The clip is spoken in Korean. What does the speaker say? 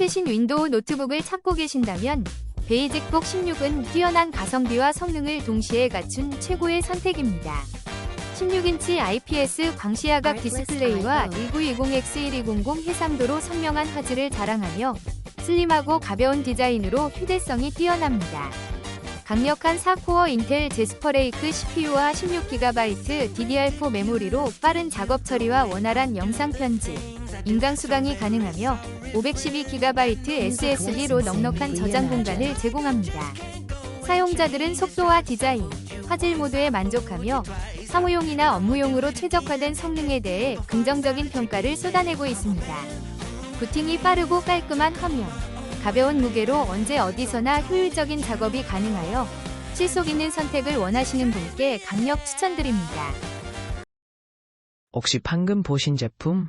최신 윈도우 노트북을 찾고 계신다면 베이직북 16은 뛰어난 가성비와 성능을 동시에 갖춘 최고의 선택입니다. 16인치 IPS 광시야각 디스플레이와 1920X1200 해상도로 선명한 화질을 자랑하며 슬림하고 가벼운 디자인으로 휴대성이 뛰어납니다. 강력한 4코어 인텔 제스퍼레이크 CPU와 16GB DDR4 메모리로 빠른 작업 처리와 원활한 영상 편집, 인강 수강이 가능하며 512GB SSD로 넉넉한 저장 공간을 제공합니다. 사용자들은 속도와 디자인, 화질 모두에 만족하며 사무용이나 업무용으로 최적화된 성능에 대해 긍정적인 평가를 쏟아내고 있습니다. 부팅이 빠르고 깔끔한 화면, 가벼운 무게로 언제 어디서나 효율적인 작업이 가능하여 실속 있는 선택을 원하시는 분께 강력 추천드립니다. 혹시 방금 보신 제품